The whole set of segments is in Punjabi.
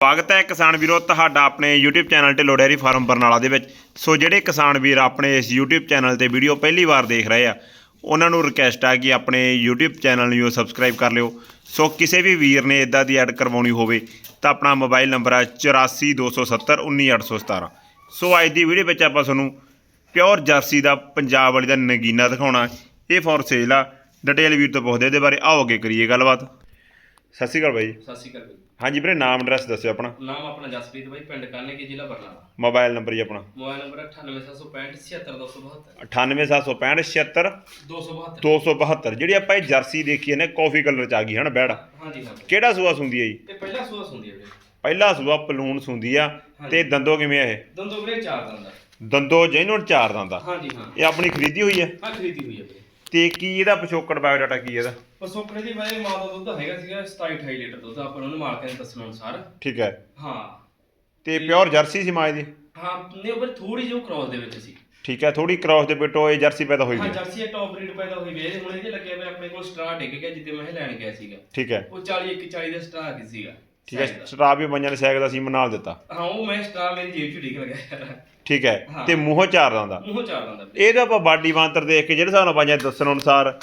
ਸਵਾਗਤ ਹੈ ਕਿਸਾਨ ਵੀਰੋ, ਤੁਹਾਡਾ ਆਪਣੇ YouTube channel Dhillon dairy farm Barnala ਦੇ ਵਿੱਚ। ਸੋ ਜਿਹੜੇ ਕਿਸਾਨ ਵੀਰ ਆਪਣੇ ਇਸ YouTube ਚੈਨਲ ਤੇ ਵੀਡੀਓ ਪਹਿਲੀ ਵਾਰ ਦੇਖ ਰਹੇ ਆ, ਉਹਨਾਂ ਨੂੰ ਰਿਕਵੈਸਟ ਆ ਕਿ ਆਪਣੇ YouTube ਚੈਨਲ ਨੂੰ ਸਬਸਕ੍ਰਾਈਬ ਕਰ ਲਿਓ। ਸੋ ਕਿਸੇ ਵੀ ਵੀਰ ਨੇ ਇਦਾਂ ਦੀ ਐਡ ਕਰਵਾਉਣੀ ਹੋਵੇ, ਤਾਂ ਆਪਣਾ ਮੋਬਾਈਲ ਨੰਬਰ ਹੈ 8427191817 ਸੋ ਅੱਜ ਦੀ ਵੀਡੀਓ ਵਿੱਚ ਆਪਾਂ ਤੁਹਾਨੂੰ ਪਿਓਰ ਜਰਸੀ ਦਾ ਪੰਜਾਬ ਵਾਲੀ ਦਾ ਨਗੀਨਾ ਦਿਖਾਉਣਾ। ਇਹ ਫੋਰ ਸੇਲ ਆ। ਡਿਟੇਲ ਵੀਰ ਤੋਂ ਪੁੱਛਦੇ ਇਹਦੇ ਬਾਰੇ ਆਓ ਅੱਗੇ ਕਰੀਏ ਗੱਲਬਾਤ। ਸਤਿ ਸ਼੍ਰੀ ਅਕਾਲ ਬਾਈ। ਸਤਿ ਸ਼੍ਰੀ ਅਕਾਲ ਬਾਈ। ਹਾਂਜੀ ਵੀਰੇ ਨਾਮ ਐਡਰੈਸ ਦੱਸਿਓ ਆਪਣਾ। ਨਾਮ ਆਪਣਾ ਜਸਪ੍ਰੀਤ ਬਾਈ ਪਿੰਡ ਕਾਨੇ ਕੇ ਜ਼ਿਲ੍ਹਾ ਬਰਨਾਲਾ। ਮੋਬਾਈਲ ਨੰਬਰ ਜੀ ਆਪਣਾ। ਮੋਬਾਈਲ ਨੰਬਰ 98765 76272 98765 272 272 ਜਿਹੜੀ ਆਪਾਂ ਇਹ ਜਰਸੀ ਦੇਖੀ ਨੇ ਕਾਫੀ ਕਲਰ ਚ ਆ ਗਈ ਹਨ ਬੈੜ ਹਾਂਜੀ ਹਾਂ ਕਿਹੜਾ ਸੂਆ ਸੁੰਦੀ ਹੈ ਜੀ? ਇਹ ਪਹਿਲਾ ਸੂਆ ਹੁੰਦੀ ਹੈ ਵੀਰੇ। ਪਹਿਲਾ ਸੂਆ ਪਲੂਣ ਸੁੰਦੀ ਆ ਤੇ ਦੰਦੋ ਕਿਵੇਂ ਆ ਇਹ? ਦੰਦੋ ਵੀਰੇ ਚਾਰ ਦੰਦਾ ਦੰਦੋ ਜੈਨੂਨ ਚਾਰ ਦੰਦਾ ਹਾਂਜੀ ਹਾਂ। ਇਹ ਆਪਣੀ ਖਰੀਦੀ ਹੋਈ ਹੈ? ਆ ਖਰੀਦੀ ਹੋਈ ਹੈ ਵੀਰੇ। ਤੇ ਕੀ ਇਹਦਾ ਪਿਛੋਕੜ ਬਾਇਓਡਾਟਾ ਕੀ ਇਹਦਾ? ਪਸੋਕੜੇ ਦੀ ਬਾਈ ਮਾਂ ਦਾ ਦੁੱਧ ਹੈਗਾ ਸੀਗਾ 27 28 ਲੀਟਰ ਦੁੱਧ ਆਪਾਂ ਨੂੰ ਮਾਲਕਾਂ ਦੇ ਦੱਸਣ ਅਨੁਸਾਰ। ਠੀਕ ਹੈ। ਹਾਂ। ਤੇ ਪਿਓਰ ਜਰਸੀ ਸੀ ਮਾਂ ਦੀ ਹਾਂ ਨੇ ਉਹ ਥੋੜੀ ਜਿਹੀ ਕ੍ਰੋਸ ਦੇ ਵਿੱਚ ਸੀ। ਠੀਕ ਹੈ ਥੋੜੀ ਕ੍ਰਾਸ ਦੇ ਪਿੱਟੋ ਇਹ ਜਰਸੀ ਪੈਦਾ ਹੋਈ ਹਾਂ ਹੈ ਜਰਸੀ ਟੌਪ ਬਰੀਡ ਪੈਦਾ ਹੋਈ ਵੀ ਇਹ ਹੁਣ ਇਹਦੇ ਲੱਗਿਆ ਹੋਇਆ ਆਪਣੇ ਕੋਲ ਸਟਾਰ ਡਿੱਗ ਗਿਆ ਜਿੱਦੇ ਮੈਂ ਇਹ ਲੈਣ ਗਿਆ ਸੀਗਾ। ਠੀਕ ਹੈ। ਉਹ 40 ਇੱਕ 40 ਦਾ ਸਟਾਰ ਸੀਗਾ। ਠੀਕ ਹੈ ਦਾ। ਸਟਰਾਪ ਵੀ ਪੰਜਾਂ ਨੇ ਸੈਕ ਦਾ ਨਾਲ ਦਿੱਤਾ ਹਾਂ ਉਹ ਮੈਂ ਸਟਾਰ ਮੇਰੀ ਜੇਬ 'ਚ ਡਿੱਗ ਲਗਾਇਆ ਠੀਕ ਹੈ ਹਾਂ। ਤੇ ਮੂੰਹੋਂ ਚਾਰ ਦੰਦਾ ਮੂੰਹ ਚਾਰ ਦੰਦਾ ਵੀਰੇ। ਇਹਦਾ ਆਪਾਂ ਬਾਡੀ ਬਾਂਤਰ ਦੇਖ ਕੇ ਜਿਹੜੇ ਨਾਲ ਪੰਜਾਂ ਦੱਸਣ ਅਨੁਸਾਰ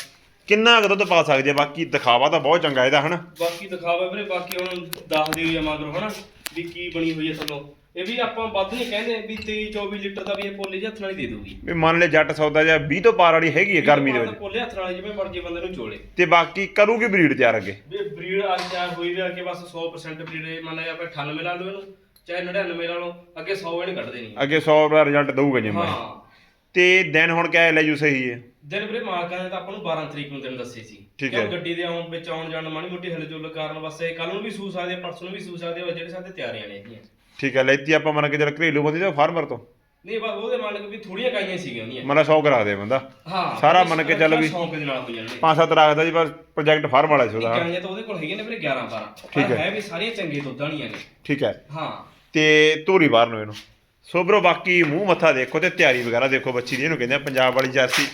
ਕਿੰਨਾ ਕੁ ਦੁੱਧ ਪਾ ਸਕਦੇ ਆ ਬਾਕੀ ਦਿਖਾਵਾ ਤਾਂ ਬਹੁਤ ਚੰਗਾ ਇਹਦਾ ਹਨਾ ਬਾਕੀ ਦਿਖਾਵਾ ਵੀਰੇ ਬਾਕੀ ਹੁਣ ਦੱਸ ਦਿਓ ਜਾਂ ਮਗਰੋਂ ਹਨਾ ਵੀ ਕੀ ਬਣੀ ਹੋਈ ਹੈ ਤੁਹਾਨੂੰ ਇਹ ਵੀ ਆਪਾਂ ਵੱਧ ਨਹੀਂ ਕਹਿੰਦੇ ਵੀ 23 24 ਲੀਟਰ ਦਾ ਵੀ ਇਹ ਪੋਲੇ ਜਿਹੇ ਹੱਥ ਨਾਲ ਹੀ ਦੇ ਦੂਗੀ। ਵੀ ਮੰਨ ਲੈ ਜੱਟ ਸੌਦਾ ਜਾਂ 20 ਤੋਂ ਪਾਰ ਵਾਲੀ ਹੈਗੀ ਹੈ ਗਰਮੀ ਦੇ ਵਿੱਚ। ਪੋਲੇ ਹੱਥ ਨਾਲ ਜਿਵੇਂ ਮਰਜ਼ੀ ਬੰਦੇ ਨੂੰ ਚੋਲੇ। ਤੇ ਬਾਕੀ ਕਰੂਗੀ ਬਰੀਡ ਤਿਆਰ ਅੱਗੇ? ਵੀ ਬਰੀਡ ਅੱਜ ਤਿਆਰ ਹੋਈ ਵੀ ਅੱਗੇ ਬਸ 100% ਬਰੀਡ ਮੰਨ ਲਿਆ ਆਪਾਂ 98 ਲਾ ਲਓ ਇਹਨੂੰ ਚਾਹੇ 99 ਲਾ ਲਓ ਅੱਗੇ 100 ਇਹਨੇ ਕੱਢ ਦੇਣੀ। ਅੱਗੇ 100 ਦਾ ਰਿਜ਼ਲਟ ਦਊਗਾ ਜਿਵੇਂ ਹਾਂ। ਤੇ ਦਿਨ ਹੁਣ ਕਿਆ ਲੈ ਜੂ ਸਹੀ ਹੈ? ਦਿਨ ਵੀਰੇ ਮਾਲਕਾਂ ਨੇ ਤਾਂ ਆਪਾਂ ਨੂੰ 12 ਤਰੀਕ ਨੂੰ ਦਿਨ ਦੱਸੇ ਸੀ। ਠੀਕ ਕਿਉਂ ਹੈ। ਗੱਡੀ ਦੇ ਆਉਣ ਵਿੱਚ ਆਉਣ ਜਾਣ ਮਾੜੀ ਮੋਟੀ ਹਲਚੁਲ ਕਾਰਨ ਬਸ ਇਹ ਕੱਲ ਨੂੰ ਵੀ ਸੂ ਸਕਦੇ ਆ, ਪਰਸੋਂ ਨੂੰ ਵੀ ਸੂ ਸਕਦੇ ਆ, ਜਿਹੜੇ ਸਾਡੇ ਤਿਆਰੀਆਂ ਨੇ ਇਹਦੀਆਂ। ਠੀਕ ਹੈ ਲੈਤੀ ਆਪਾਂ ਮੰਨ ਕੇ ਚੱਲ ਘਰੇਲੂ ਬੰਦੇ ਤੇ ਫਾਰਮਰ ਤੋਂ। ਨਹੀਂ ਬਸ ਉਹਦੇ ਮੰਨ ਕੇ ਵੀ ਥੋੜੀਆਂ ਗਾਈਆਂ ਸੀਗੀਆਂ ਉਹਦੀਆਂ ਮਨ 100 ਕਰਾ ਦੇ ਬੰਦਾ। ਹਾਂ ਸਾਰਾ ਮੰਨ ਕੇ ਚੱਲ ਵੀ- ਸ਼ੌਂਕ ਦੇ ਨਾਲ ਹੋਈਆਂ ਨੇ ਪੰਜ ਸੱਤ ਰੱਖਦਾ ਜੀ ਬਸ ਪ੍ਰੋਜੈਕਟ ਫਾਰਮ ਵਾਲਾ ਸੀ ਉਹਦਾ। ਗਾਈਆਂ ਤਾਂ ਉਹਦੇ ਕੋਲ ਹੈਗੀਆਂ ਨੇ ਵੀਰੇ 11 12 ਠੀਕ ਹੈ। ਹੈ ਵੀ ਸਾਰੀਆਂ ਚੰਗੇ ਦੁੱਧ ਵਾਲੀਆਂ ਨੇ। ਠੀਕ ਹੈ। ਹਾਂ। ਤੇ ਧੂਰੀ ਬਾਹਰ ਨੂੰ ਇਹਨੂੰ। ਸੋ ਬਰੋ ਬਾਕੀ ਮੂੰਹ ਮੱਥਾ ਦੇਖੋ ਤੇ ਤਿਆਰੀ ਵਗੈਰਾ ਦੇਖੋ ਬੱਚੀ ਦੀ। ਇਹਨੂੰ ਕਹਿੰਦੇ ਆ ਪੰਜਾਬ ਵਾਲੀ ਜਰਸੀ।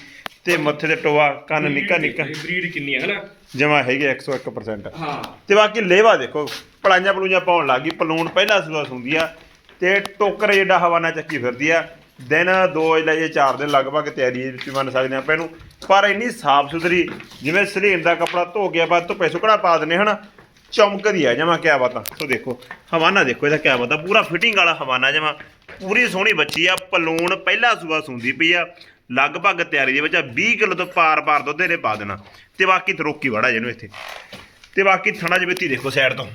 ਤੇ ਮੱਥੇ ਤੇ ਟੋਆ ਕੰਨ ਨਿੱਕਾ ਨਿੱਕਾ। ਬਰੀਡ ਕਿੰਨੀ ਹੈ ਹਨਾ ਜਮਾ ਹੈਗੇ 101% ਹਾਂ। ਤੇ ਬਾਕੀ ਲੇਵਾ ਦੇਖੋ ਪਲਾਈਆਂ ਪਲੂਈਆਂ ਪਾਉਣ ਲੱਗੀ ਪਲੂਣ ਪਹਿਲਾ ਸੂਆ ਸੁੰਦੀ ਆ ਤੇ ਟੋਕਰ ਜਿਹੜਾ ਹਵਾਨਾ ਚੱਕੀ ਫਿਰਦੀ ਆ ਦਿਨ ਦੋ ਲੈ ਜੇ ਚਾਰ ਦਿਨ ਲਗਭਗ ਤਿਆਰੀ ਵਿੱਚ ਮੰਨ ਸਕਦੇ ਆਪਾਂ ਇਹਨੂੰ। ਪਰ ਇੰਨੀ ਸਾਫ਼ ਸੁਥਰੀ ਜਿਵੇਂ ਸਲੀਨ ਦਾ ਕੱਪੜਾ ਧੋ ਗਿਆ ਬਾਅਦ ਧੁੱਪੇ ਸੁੱਕਣਾ ਪਾ ਦਨੇ ਹਨਾ? ਚਮਕਦੀ ਆ ਜਮਾ ਕਿਆ ਬਾਤਾਂ। ਸੋ ਦੇਖੋ ਹਵਾਨਾ ਦੇਖੋ ਇਹਦਾ ਕਿਆ ਬਾਤਾਂ ਪੂਰਾ ਫਿਟਿੰਗ ਵਾਲਾ ਹਵਾਨਾ ਜਮਾ ਪੂਰੀ ਸੋਹਣੀ ਬੱਚੀ ਆ ਪਲੂਣ ਪਹਿਲਾ ਸੂਆ ਸੁੰਦੀ ਪਈ ਆ ਲਗਭਗ ਤਿਆਰੀ ਦੇ ਵਿੱਚ ਆ 20 ਕਿਲੋ ਤੋਂ ਪਾਰ-ਪਾਰ ਦੁੱਧ ਇਹਨੇ ਪਾ ਦੇਣਾ। ਤੇ ਬਾਕੀ ਤਰੋਕੀ ਵੜਾ ਜਿਹਨੂੰ ਇੱਥੇ। ਤੇ ਬਾਕੀ ਥਣਾ ਜਬਿੱਤੀ ਦੇਖੋ ਸਾਈਡ ਤੋਂ।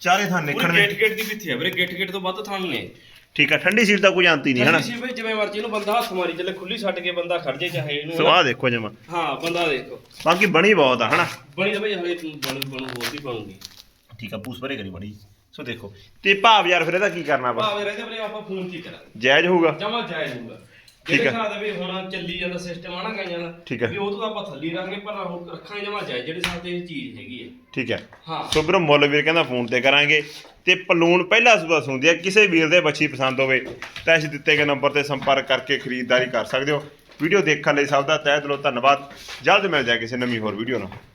ਚਾਰੇ ਥਾਂ ਪੂਰੀ ਨਿਕਣ ਗੇਟ ਗੇਟ ਦੀ ਵਿੱਥੀ ਹੈ ਵੀਰੇ ਗੇਟ ਗੇਟ ਤੋਂ ਵੱਧ ਥਣ ਨੇ ਠੀਕ ਆ ਠੰਡੀ ਸੀਲ ਤਾਂ ਕੋਈ ਆਂਤੀ ਨਹੀਂ ਹਨਾ? ਕਿਸੇ ਵੀ ਜਿਵੇਂ ਮਰਜ਼ੀ ਇਹਨੂੰ ਬੰਦਾ ਹੱਥ ਮਾਰੀ ਚੱਲੇ ਖੁੱਲੀ ਛੱਡ ਕੇ ਬੰਦਾ ਖੜ ਜੇ ਚਾਹੇ ਇਹਨੂੰ ਸੋ। ਆਹ ਦੇਖੋ ਜਮਾ। ਹਾਂ ਬੰਦਾ ਦੇਖੋ। ਬਾਕੀ ਬਣੀ ਬਹੁਤ ਆ ਹਨਾ? ਬਣੀ ਤਾਂ ਬਈ ਹਲੇ ਬਣੂ ਬਣੂ ਹੋਰ ਵੀ ਬਣੂਗੀ। ਠੀਕ ਆ ਪੂਸ ਭਰੇ ਕਰੀ ਬੜੀ ਸੋ ਦੇਖੋ। ਤੇ ਭਾਵ ਯਾਰ ਫਿਰ ਇਹਦਾ ਕੀ ਕਰਨਾ ਆਪਾਂ? ਭਾਵੇਂ ਰਹਿ ਵੀਰੇ ਆਪਾਂ ਫੋਨ ਕੀ ਕਰਾਂਗੇ? ਜਾਇਜ਼ ਹੋਊਗਾ। ਜਮਾ ਜਾਇਜ਼ ਹੋਊਗਾ। ਠੀਕ ਹੈ। ਦਾ ਵੀ ਹੁਣ ਚੱਲੀ ਜਾਂਦਾ ਸਿਸਟਮ ਆ ਨਾ ਗਾਈਆਂ ਦਾ ਹੈ। ਵੀ ਉਹ ਤੋਂ ਆਪਾਂ ਥੱਲੀ ਰਾਂਗੇ ਪਰ ਰੱਖਾਂਗੇ ਜਮਾ ਜਾਇਜ਼ ਜਿਹੜੇ ਇਹ ਚੀਜ਼ ਹੈਗੀ ਹੈ। ਠੀਕ ਹੈ। ਹਾਂ। ਸੋ ਵੀਰੋ ਮੁੱਲ ਵੀਰ ਕਹਿੰਦਾ ਫੋਨ ਤੇ ਕਰਾਂਗੇ ਤੇ ਪਲੂਣ ਪਹਿਲਾ ਸੂਬਾ ਸੁਣਦੀ ਆ ਕਿਸੇ ਵੀਰ ਦੇ ਬੱਚੀ ਪਸੰਦ ਹੋਵੇ ਤਾਂ ਇਸ ਦਿੱਤੇ ਗਏ ਨੰਬਰ ਤੇ ਸੰਪਰਕ ਕਰਕੇ ਖਰੀਦਦਾਰੀ ਕਰ ਸਕਦੇ ਹੋ। ਵੀਡੀਓ ਦੇਖਣ ਲਈ ਸਭ ਦਾ ਤਹਿ ਦਿਲੋਂ ਧੰਨਵਾਦ। ਜਲਦ ਮਿਲ ਜਾਏ ਕਿਸੇ ਨਵੀਂ ਹੋਰ ਵੀਡੀਓ ਨਾਲ।